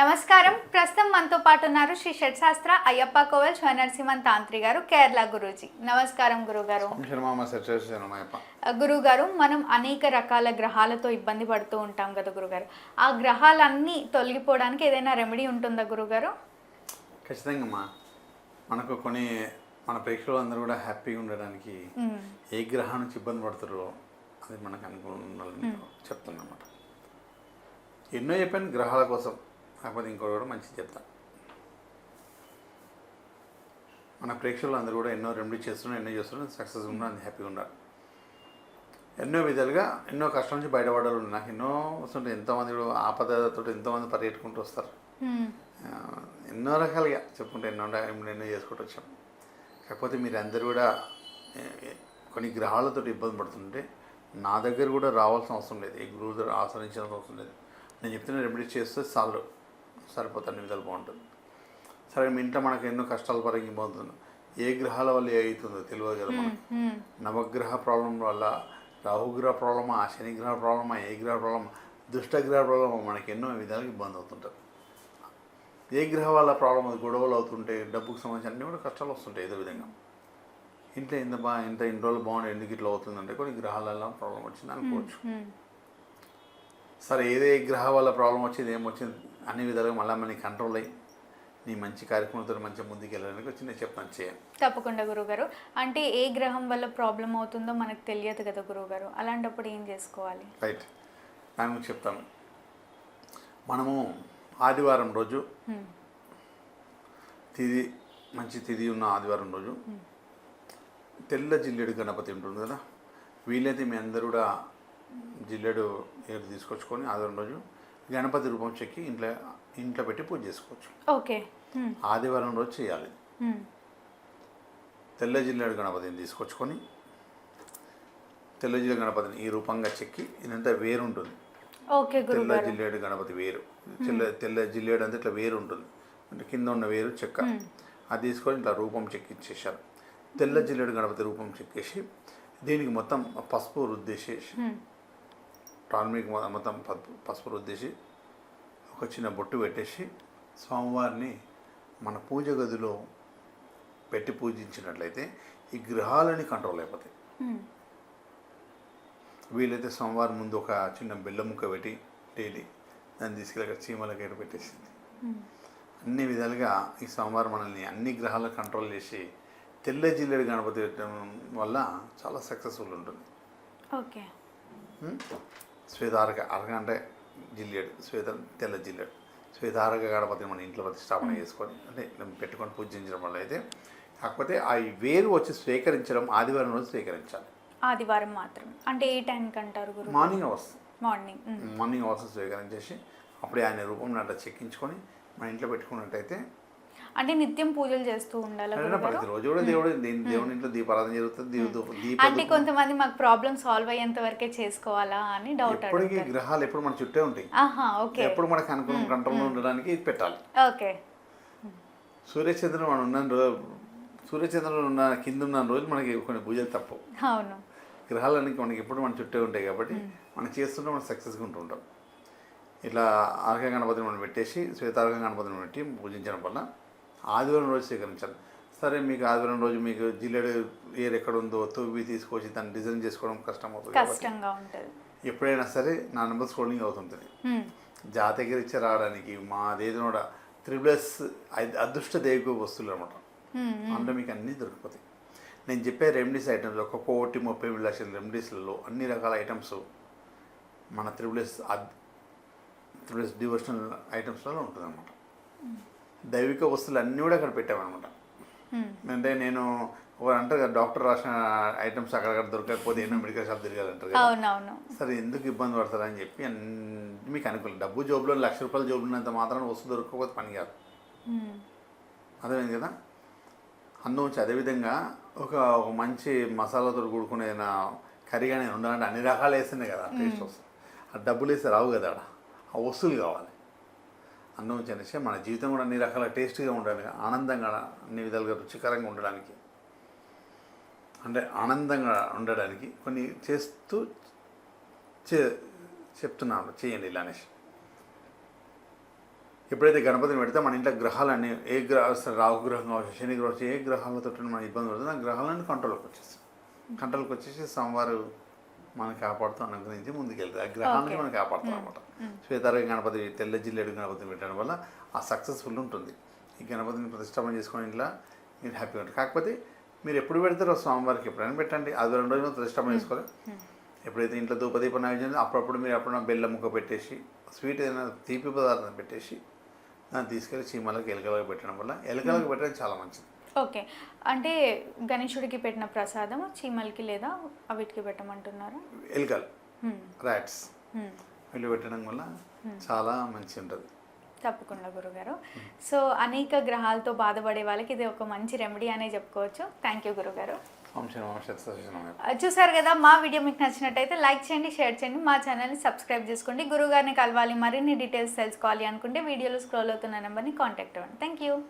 నమస్కారం. ప్రస్తుతం మనతో పాటు ఉన్నారు శ్రీ షట్శాస్త్ర అయ్యప్ప కోవల్ నరసింహన్ తాంత్రి గారు కేరళ గురూజీ. నమస్కారం గురుగారు. గురుగారు మనం అనేక రకాల గ్రహాలతో ఇబ్బంది పడుతూ ఉంటాం కదా గురుగారు. ఆ గ్రహాలన్నీ తొలగిపోవడానికి ఏదైనా రెమెడీ ఉంటుందా గురుగారు? ఖచ్చితంగా మనకు కొన్ని మన ప్రేక్షకులు అందరూ కూడా హ్యాపీగా ఉండడానికి ఏ గ్రహం నుంచి ఇబ్బంది పడుతారో అది మనకు అనుకూలంగా చెప్తున్నమాట ఎన్నో చెప్పాను గ్రహాల కోసం. కాకపోతే ఇంకోటి కూడా మంచిది చెప్తాను మన ప్రేక్షకులు అందరూ కూడా ఎన్నో రెమెడీ చేస్తున్నారు ఎన్నో చేస్తున్నారు సక్సెస్ ఉన్నారు హ్యాపీగా ఉన్నారు ఎన్నో విధాలుగా ఎన్నో కష్టం నుంచి బయటపడాలి నాకు ఎన్నో వస్తుంటాయి ఎంతోమంది కూడా ఆపదతో ఎంతోమంది పరిగెట్టుకుంటూ వస్తారు. ఆ, ఎన్నో రకాలుగా చెప్పుకుంటే ఎన్నో ఎన్నో చేసుకుంటూ వచ్చాం. కాకపోతే మీరు అందరూ కూడా కొన్ని గ్రహాలతో ఇబ్బంది పడుతుంటే నా దగ్గర కూడా రావాల్సిన అవసరం లేదు. ఏ గురువు దగ్గర ఆశ్రయించాల్సిన అవసరం లేదు. నేను చెప్తున్న రెమెడీ చేస్తే చాలు. సరిపోతుంది అన్ని విధాలు బాగుంటుంది. సరే మీ ఇంట్లో మనకు ఎన్నో కష్టాలు పరిగిపోతుంది ఏ గ్రహాల వల్ల ఏ అవుతుందో తెలియదు కదా మనకు. నవగ్రహ ప్రాబ్లం వల్ల రాహుగ్రహ ప్రాబ్లమా శనిగ్రహ ప్రాబ్లమా ఏ గ్రహ ప్రాబ్లమా దుష్టగ్రహ ప్రాబ్లమా మనకి ఎన్నో విధాలుగా ఇబ్బంది అవుతుంటుంది ఏ గ్రహ వల్ల ప్రాబ్లం అది గొడవలు అవుతుంటే డబ్బుకు సంబంధించి అన్నీ కూడా కష్టాలు వస్తుంటాయి ఏదో విధంగా. ఇంట్లో ఎంత బా ఇంత ఇన్ని రోజులు బాగుంది ఎందుకు ఇట్లా అవుతుందంటే కొన్ని గ్రహాలలో ప్రాబ్లం వచ్చింది అనుకోవచ్చు. సరే ఏదే గ్రహ వల్ల ప్రాబ్లం వచ్చింది ఏమొచ్చింది? అన్ని విధాలుగా మళ్ళీ మనకి కంట్రోల్ అయ్యి నీ మంచి కార్యక్రమంతో మంచిగా ముందుకు వెళ్ళడానికి వచ్చి నేను చెప్తాను చేయండి తప్పకుండా గురుగారు అంటే ఏ గ్రహం వల్ల ప్రాబ్లం అవుతుందో మనకు తెలియదు కదా గురుగారు అలాంటప్పుడు ఏం చేసుకోవాలి? రైట్ దాని గురించి చెప్తాను. మనము ఆదివారం రోజు. తిది మంచి తిది ఉన్న ఆదివారం రోజు తెల్ల జిల్లేడు గణపతి ఉంటుంది కదా. వీలైతే మీ అందరూ కూడా జిల్లేడు ఏడు తీసుకొచ్చుకొని ఆదివారం రోజు గణపతి రూపం చెక్కి ఇంట్లో ఇంట్లో పెట్టి పూజ చేసుకోవచ్చు. ఓకే. ఆదివారం రోజు చేయాలి. తెల్ల జిల్లేడు గణపతిని తీసుకొచ్చుకొని తెల్ల జిల్లేడు గణపతిని ఈ రూపంగా చెక్కి ఇదంతా వేరు ఉంటుంది ఓకే తెల్ల జిల్లేడు గణపతి వేరు. తెల్ల తెల్ల జిల్లేడు అంటే ఇట్లా వేరు ఉంటుంది అంటే కింద ఉన్న వేరు చెక్క. అది తీసుకొని ఇట్లా రూపం చెక్కిచ్చేసారు తెల్ల జిల్లేడు గణపతి రూపం చెక్కేసి దీనికి మొత్తం పసుపు రుద్దేసేసి టాల్మిక్ మొత్తం పసుపు పసుపు రుద్దేసి ఒక చిన్న బొట్టు పెట్టేసి స్వామివారిని మన పూజ గదిలో పెట్టి పూజించినట్లయితే ఈ గ్రహాలని కంట్రోల్ అయిపోతాయి. వీలైతే సోమవారం ముందు ఒక చిన్న బెల్లం ముక్క పెట్టి డైలీ దాన్ని తీసుకెళ్ళి అక్కడ చీమలకి ఎక్కడ పెట్టేసింది. అన్ని విధాలుగా ఈ సోమవారం మనల్ని అన్ని గ్రహాలను కంట్రోల్ చేసి తెల్ల జిల్లేడు గణపతి పెట్టడం వల్ల చాలా సక్సెస్ఫుల్ ఉంటుంది ఓకే? శ్వేతారక అరగ అంటే జిల్లేడు శ్వేత తెల్ల జిల్లేడు. శ్వేతారక గణపతిని మన ఇంట్లో ప్రతిష్టాపన చేసుకొని అంటే పెట్టుకొని పూజించడం వల్ల అయితే కాకపోతే ఆ వేరు వచ్చి స్వీకరించడం ఆదివారం రోజు స్వీకరించాలి. ఆదివారం మాత్రం అంటే ఏ టైంకి అంటారు గురు? Morning hours. Morning. Morning hours స్వీకరించేసి అప్పుడే ఆయన రూపం అట్లా చెక్కించుకొని మన ఇంట్లో పెట్టుకున్నట్టయితే అంటే నిత్యం పూజలు చేస్తూ ఉండాలి ప్రతిరోజు కూడా దేవుడు ఇంట్లో దీపారాధన జరుగుతుంది అంటే కొంతమంది మాకు ప్రాబ్లం సాల్వ్ అయ్యేంత వరకే చేసుకోవాలా అని డౌట్ ఎప్పటికీ గ్రహాలు ఎప్పుడు మన చుట్టే ఉంటాయి. ఓకే. ఎప్పుడు మనకు అనుకూలం కంట్రోల్లో ఉండడానికి పెట్టాలి. ఓకే. సూర్యచంద్రుడు మనం ఉన్న రోజు సూర్యచంద్రుడు ఉన్న కింద ఉన్న రోజు మనకి కొన్ని పూజలు తప్పవు అవును. గ్రహాలన్నీ మనకి ఎప్పుడు మన చుట్టే ఉంటాయి కాబట్టి మనం చేస్తుంటే మనం సక్సెస్గా ఉంటూ ఉంటాం. ఇట్లా ఆర్క గణపతిని మనం పెట్టేసి శ్వేతార్క గణపతిని పెట్టి పూజించడం వల్ల ఆదివారం రోజు స్వీకరించాలి సరే మీకు ఆదివారం రోజు మీకు జిల్లెడు ఏర్ ఎక్కడ ఉందో తవ్వి తీసుకొచ్చి దాన్ని డిజైన్ చేసుకోవడం కష్టం అవుతుంది కాబట్టి కష్టంగా ఉంటుంది. ఎప్పుడైనా సరే నా నెంబర్ స్క్రోలింగ్ అవుతుంటుంది. జాతకరీత్యా రావడానికి మా దేని కూడా త్రిబులస్ అదృష్ట దేవిక వస్తువులు అనమాట. అందులో మీకు అన్నీ దొరికిపోతాయి. నేను చెప్పే రెమెడీస్ ఐటమ్స్ ఒక కోటి ముప్పై వేల లక్షల రెమెడీస్లలో అన్ని రకాల ఐటమ్స్ మన త్రిబులెస్ త్రిబులెస్ డివోషనల్ ఐటమ్స్లలో ఉంటుంది అనమాట దైవిక వస్తువులు అన్నీ కూడా అక్కడ పెట్టామన్నమాట. అంటే నేను అంటారు కదా డాక్టర్ రాసిన ఐటమ్స్ అక్కడక్కడ దొరకకపోతే ఎన్నో మెడికల్ షాప్ తిరగాలంటారు కదా. సరే ఎందుకు ఇబ్బంది పడతారని చెప్పి అన్ని మీకు అనుకూలం డబ్బు జోబులో లక్ష రూపాయల జోబులో ఉన్నంత మాత్రం వస్తువు దొరకకపోతే పని కాదు. అర్థమైంది కదా? వచ్చి అదేవిధంగా ఒక ఒక మంచి మసాలాతో కూడుకునే నా కర్రీ కానీ ఉండాలంటే అన్ని రకాలు వేస్తున్నాయి కదా టేస్ట్ వస్తుంది. ఆ డబ్బులు వేస్తే రావు కదా ఆడ. ఆ వస్తువులు కావాలి. అన్నం వచ్చి మన జీవితం కూడా అన్ని రకాల టేస్ట్గా ఉండడానికి ఆనందంగా అన్ని విధాలుగా రుచికరంగా ఉండడానికి. అంటే ఆనందంగా ఉండడానికి కొన్ని చేస్తూ చే చెప్తున్నాను చేయండి ఇలా అనేసి. ఎప్పుడైతే గణపతిని పెడితే మన ఇంట్లో గ్రహాలన్నీ ఏ గ్రహ అసలు రాహు గ్రహం కావచ్చు శని గ్రహం ఏ గ్రహాలతో మన ఇబ్బంది పడుతుంది ఆ గ్రహాలన్నీ కంట్రోల్కి వచ్చేస్తాం కంట్రోల్కి వచ్చేసి సోమవారు మనం కాపాడుతూ అనుగ్రహించి ముందుకెళ్తాయి ఆ గ్రహాల నుంచి మనం కాపాడుతాం అనమాట శ్వేతారోగ్య గణపతి తెల్ల జిల్లేడు గణపతిని పెట్టడం వల్ల ఆ సక్సెస్ఫుల్ ఉంటుంది. ఈ గణపతిని ప్రతిష్టాపన చేసుకుని ఇంట్లో మీరు హ్యాపీగా ఉంటారు. కాకపోతే మీరు ఎప్పుడు పెడతారో స్వామివారికి ఎప్పుడైనా పెట్టండి. అది రెండు రోజులు ప్రతిష్టాపన చేసుకోవాలి. ఎప్పుడైతే ఇంట్లో ధూపదీప నైవేద్యం అప్పుడప్పుడు మీరు అప్పుడన్నా బెల్లం ముక్క పెట్టేసి స్వీట్ ఏదైనా తీపి పదార్థం పెట్టేసి దాన్ని తీసుకెళ్ళి చీమలకు ఎలుకలకు పెట్టడం వల్ల ఎలుకలకు పెట్టడం చాలా మంచిది. ఓకే. అంటే గణేశుడికి పెట్టిన ప్రసాదం చీమలకి లేదా అవిటికి పెట్టమంటున్నారా? ఎలుకలు. ర్యాట్స్ హ్మ్. వీళ్ళు పెట్టడం వల్ల చాలా మంచి ఉంటుంది తప్పకుండా గురుగారు. సో అనేక గ్రహాలతో బాధపడే వాళ్ళకి ఇది ఒక మంచి రెమెడీ అనే చెప్పుకోవచ్చు. థ్యాంక్ యూ గురుగారు. చూసారు కదా మా వీడియో మీకు నచ్చినట్టయితే లైక్ చేయండి షేర్ చేయండి మా ఛానల్ని సబ్స్క్రైబ్ చేసుకోండి. గురుగారిని కలవాలి మరిన్ని డీటెయిల్స్ తెలుసుకోవాలి అనుకుంటే వీడియోలో స్క్రోల్ అవుతున్న నెంబర్ని కాంటాక్ట్ అవ్వండి. Thank you.